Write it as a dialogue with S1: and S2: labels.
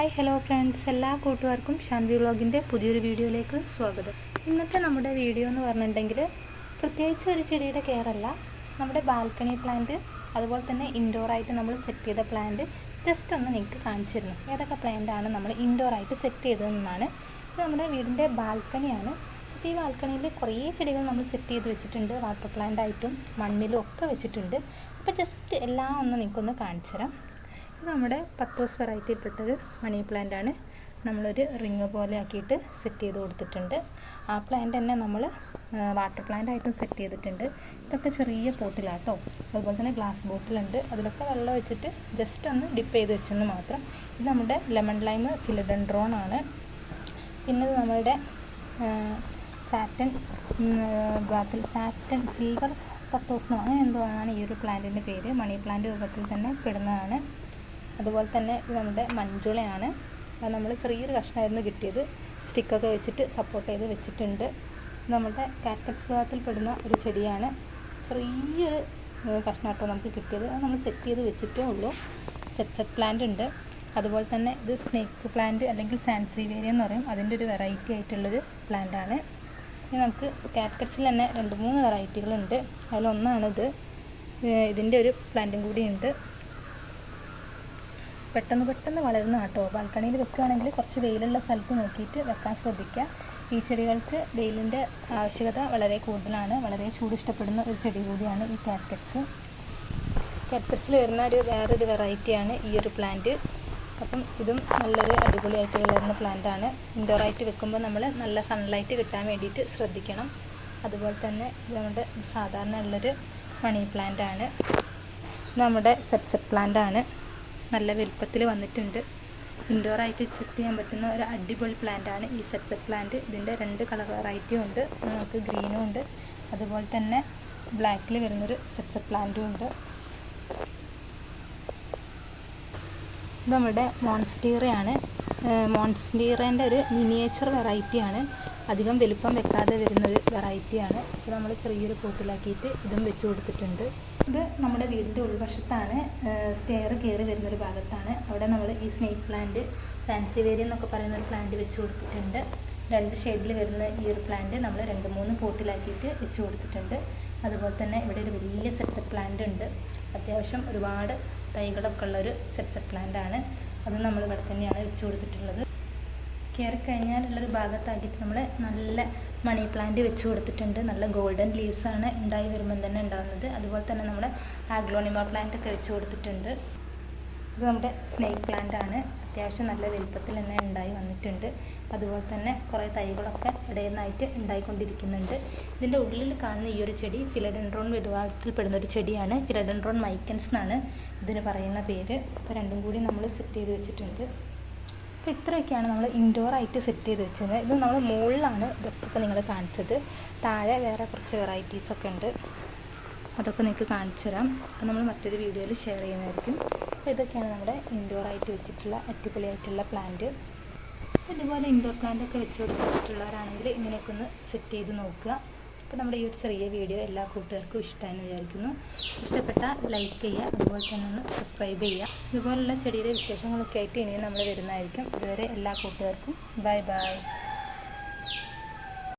S1: Hi hello friends. എല്ലാ കൂട്ടുകാർക്കും ഷാൻവി വ്ളോഗിന്റെ പുതിയൊരു വീഡിയോയിലേക്ക് സ്വാഗതം. ഇന്നത്തെ നമ്മുടെ വീഡിയോ എന്ന് പറഞ്ഞിട്ടുണ്ടെങ്കിൽ പ്രത്യേകിച്ച് ഒരു ചെടിയുടെ കെയർ അല്ല നമ്മുടെ ബാൽക്കണി പ്ലാന്റ് അതുപോലെ തന്നെ ഇൻഡോർ ആയിട്ട് നമ്മൾ സെറ്റ് ചെയ്ത പ്ലാന്റ് ജസ്റ്റ് ഒന്ന് നിങ്ങൾക്ക് കാണിച്ചിരുന്നു ഏതൊക്കെ പ്ലാന്റ് ആണ് നമ്മൾ ഇൻഡോറായിട്ട് സെറ്റ് ചെയ്തതെന്നാണ്. ഇത് നമ്മുടെ വീടിന്റെ ബാൽക്കണിയാണ്. അപ്പോൾ ഈ ബാൽക്കണിയിൽ കുറേ ചെടികൾ നമ്മൾ സെറ്റ് ചെയ്ത് വെച്ചിട്ടുണ്ട്. വാട്ടർ പ്ലാന്റ് ആയിട്ടും മണ്ണിലും ഒക്കെ വെച്ചിട്ടുണ്ട്. അപ്പോൾ ജസ്റ്റ് എല്ലാം ഒന്ന് നിങ്ങൾക്കൊന്ന് കാണിച്ചു തരാം. ഇത് നമ്മുടെ പത്തോസ് വെറൈറ്റിയിൽപ്പെട്ടൊരു മണി പ്ലാന്റ് ആണ് നമ്മളൊരു റിങ് പോലെ ആക്കിയിട്ട് സെറ്റ് ചെയ്ത് കൊടുത്തിട്ടുണ്ട്. ആ പ്ലാന്റ് തന്നെ നമ്മൾ വാട്ടർ പ്ലാന്റ് ആയിട്ടും സെറ്റ് ചെയ്തിട്ടുണ്ട്. ഇതൊക്കെ ചെറിയ പോട്ടിലാട്ടോ. അതുപോലെ തന്നെ ഗ്ലാസ് ബോട്ടിലുണ്ട്. അതിലൊക്കെ വെള്ളം വെച്ചിട്ട് ജസ്റ്റ് ഒന്ന് ഡിപ്പ് ചെയ്ത് വെച്ചെന്ന് മാത്രം. ഇത് നമ്മുടെ ലെമൺ ലൈം ഫിലഡൻഡ്രോൺ ആണ്. പിന്നെ നമ്മളുടെ സാറ്റൻ ബാത്തിൽ സാറ്റൻ സിൽവർ പത്തോസ്നോ അങ്ങനെ എന്തോ ആണ് ഈ ഒരു പ്ലാന്റിന്റെ പേര്. മണി പ്ലാന്റ് രൂപത്തിൽ തന്നെ പെടുന്നതാണ്. അതുപോലെ തന്നെ ഇത് നമ്മുടെ മഞ്ചുളയാണ് അത് നമ്മൾ ചെറിയൊരു കഷ്ണമായിരുന്നു കിട്ടിയത്. സ്റ്റിക്കൊക്കെ വെച്ചിട്ട് സപ്പോർട്ട് ചെയ്ത് വെച്ചിട്ടുണ്ട്. നമ്മുടെ കാറ്റക്സ് വിഭാഗത്തിൽപ്പെടുന്ന ഒരു ചെടിയാണ്. ചെറിയൊരു കഷ്ണമാട്ടോ നമുക്ക് കിട്ടിയത്. അത് നമ്മൾ സെറ്റ് ചെയ്ത് വെച്ചിട്ടേ ഉള്ളൂ. സെറ്റ് സെറ്റ് പ്ലാന്റ് ഉണ്ട്. അതുപോലെ തന്നെ ഇത് സ്നേക്ക് പ്ലാന്റ് അല്ലെങ്കിൽ സാൻസീവേരിയ എന്ന് പറയും. അതിന്റെ ഒരു വെറൈറ്റി ആയിട്ടുള്ളൊരു പ്ലാന്റാണ് ഇനി നമുക്ക് കാറ്റക്സിൽ തന്നെ രണ്ട് മൂന്ന് വെറൈറ്റികളുണ്ട് അതിലൊന്നാണിത്. ഇതിന്റെ ഒരു പ്ലാന്റും കൂടിയുണ്ട് പെട്ടെന്ന് പെട്ടെന്ന് വളരുന്ന കേട്ടോ ബാൽക്കണിയിൽ വെക്കുകയാണെങ്കിൽ കുറച്ച് വെയിലുള്ള സ്ഥലത്ത് നോക്കിയിട്ട് വെക്കാൻ ശ്രദ്ധിക്കുക. ഈ ചെടികൾക്ക് വെയിലിന്റെ ആവശ്യകത വളരെ കൂടുതലാണ്. വളരെ ചൂട് ഇഷ്ടപ്പെടുന്ന ഒരു ചെടി കൂടിയാണ് ഈ കാറ്റക്സ് കാറ്റക്സിൽ വരുന്ന ഒരു വേറൊരു വെറൈറ്റിയാണ് ഈ ഒരു പ്ലാന്റ്. അപ്പം ഇതും നല്ലൊരു അടിപൊളിയായിട്ട് വളരുന്ന പ്ലാന്റാണ്. ഇൻഡോറായിട്ട് വെക്കുമ്പോൾ നമ്മൾ നല്ല സൺലൈറ്റ് കിട്ടാൻ വേണ്ടിയിട്ട് ശ്രദ്ധിക്കണം. അതുപോലെ തന്നെ ഇത് നമ്മുടെ സാധാരണ ഉള്ളൊരു മണി പ്ലാന്റ് ആണ് നമ്മുടെ സെറ്റ് പ്ലാന്റ് ആണ് നല്ല വലുപ്പത്തിൽ വന്നിട്ടുണ്ട്. ഇൻഡോറായിട്ട് സെറ്റ് ചെയ്യാൻ പറ്റുന്ന ഒരു അടിപൊളി പ്ലാന്റ് ആണ് ഈ സെറ്റ് സെറ്റ് പ്ലാന്റ് ഇതിന്റെ രണ്ട് കളർ വെറൈറ്റിയും ഉണ്ട്. നമുക്ക് ഗ്രീനും ഉണ്ട്. അതുപോലെ തന്നെ ബ്ലാക്കിൽ വരുന്നൊരു സെറ്റ് സെറ്റ് പ്ലാന്റും ഉണ്ട്. നമ്മുടെ മോൺസ്റ്റീറയാണ് മോൺസ്റ്റീറേന്റെ ഒരു മിനിയേച്ചർ വെറൈറ്റിയാണ്. അധികം വലുപ്പം വെക്കാതെ വരുന്ന വരുന്നൊരു വെറൈറ്റിയാണ്. ഇപ്പോൾ നമ്മൾ ചെറിയൊരു പോട്ടിലാക്കിയിട്ട് ഇതും വെച്ച് കൊടുത്തിട്ടുണ്ട്. ഇത് നമ്മുടെ വീടിന്റെ ഉൾവശത്താണ് സ്റ്റെയർ കയറി വരുന്നൊരു ഭാഗത്താണ്. അവിടെ നമ്മൾ ഈ സ്നേക്ക് പ്ലാന്റ് സാൻസിവേരി എന്നൊക്കെ പറയുന്ന ഒരു പ്ലാന്റ് വെച്ച് കൊടുത്തിട്ടുണ്ട്. രണ്ട് ഷെയ്ഡിൽ വരുന്ന ഈ ഒരു പ്ലാന്റ് നമ്മൾ രണ്ട് മൂന്ന് പോട്ടിലാക്കിയിട്ട് വെച്ച് കൊടുത്തിട്ടുണ്ട്. അതുപോലെ തന്നെ ഇവിടെ ഒരു വലിയ സെറ്റ് പ്ലാന്റ് ഉണ്ട്. അത്യാവശ്യം ഒരുപാട് തൈകളൊക്കെ ഉള്ളൊരു സെറ്റ് പ്ലാന്റ് ആണ്. അത് നമ്മൾ ഇവിടെ തന്നെയാണ് വെച്ച് കൊടുത്തിട്ടുള്ളത്. കയറി കഴിഞ്ഞാലുള്ളൊരു ഭാഗത്താക്കിയിട്ട് നമ്മൾ നല്ല മണി പ്ലാന്റ് വെച്ച് കൊടുത്തിട്ടുണ്ട്. നല്ല ഗോൾഡൻ ലീവ്സാണ് ഉണ്ടായി വരുമ്പം തന്നെ ഉണ്ടാകുന്നത് അതുപോലെ തന്നെ നമ്മൾ ആഗ്ലോണിമ പ്ലാന്റ് ഒക്കെ വെച്ച് കൊടുത്തിട്ടുണ്ട്. ഇത് നമ്മുടെ സ്നേക്ക് പ്ലാന്റ് ആണ്. അത്യാവശ്യം നല്ല വലുപ്പത്തിൽ തന്നെ ഉണ്ടായി വന്നിട്ടുണ്ട്. അതുപോലെ തന്നെ കുറേ തൈകളൊക്കെ ഇടയിൽ നിന്നായിട്ട് ഉണ്ടായിക്കൊണ്ടിരിക്കുന്നുണ്ട്. ഇതിന്റെ ഉള്ളിൽ കാണുന്ന ഈ ഒരു ചെടി ഫിലഡൻഡ്രോൺ വിഭാഗത്തിൽപ്പെടുന്ന ഒരു ചെടിയാണ്. ഫിലഡൻഡ്രോൺ മൈക്കൻസ് എന്നാണ് ഇതിന് പറയുന്ന പേര്. അപ്പോൾ രണ്ടും കൂടി നമ്മൾ സെറ്റ് ചെയ്ത് വെച്ചിട്ടുണ്ട്. അപ്പോൾ ഇത്രയൊക്കെയാണ് നമ്മൾ ഇൻഡോർ ആയിട്ട് സെറ്റ് ചെയ്ത് വെച്ചത്. ഇത് നമ്മൾ മുകളിലാണ് ഇതൊക്കെ നിങ്ങൾ കാണിച്ചത്. താഴെ വേറെ കുറച്ച് വെറൈറ്റീസൊക്കെ ഉണ്ട്. അതൊക്കെ നിങ്ങൾക്ക് കാണിച്ചു തരാം. അത് നമ്മൾ മറ്റൊരു വീഡിയോയിൽ ഷെയർ ചെയ്യുന്നതായിരിക്കും. അപ്പോൾ ഇതൊക്കെയാണ് നമ്മുടെ ഇൻഡോർ ആയിട്ട് വെച്ചിട്ടുള്ള അടിപൊളിയായിട്ടുള്ള പ്ലാന്റ് ഇതുപോലെ ഇൻഡോർ പ്ലാന്റ് ഒക്കെ വെച്ച് കൊടുത്തിട്ടുള്ളവരാണെങ്കിൽ ഇങ്ങനെയൊക്കെ ഒന്ന് സെറ്റ് ചെയ്ത് നോക്കുക. അപ്പോൾ നമ്മുടെ ഈ ഒരു ചെറിയ വീഡിയോ എല്ലാ കൂട്ടുകാർക്കും ഇഷ്ടമായെന്ന് വിചാരിക്കുന്നു. ഇഷ്ടപ്പെട്ടാൽ ലൈക്ക് ചെയ്യുക അതുപോലെ തന്നെ ഒന്ന് സബ്സ്ക്രൈബ് ചെയ്യുക. ഇതുപോലുള്ള ചെടിയുടെ വിശേഷങ്ങളൊക്കെ ആയിട്ട് ഇനിയും നമ്മൾ വരുന്നതായിരിക്കും. ഇതുവരെ എല്ലാ കൂട്ടുകാർക്കും ബൈ ബൈ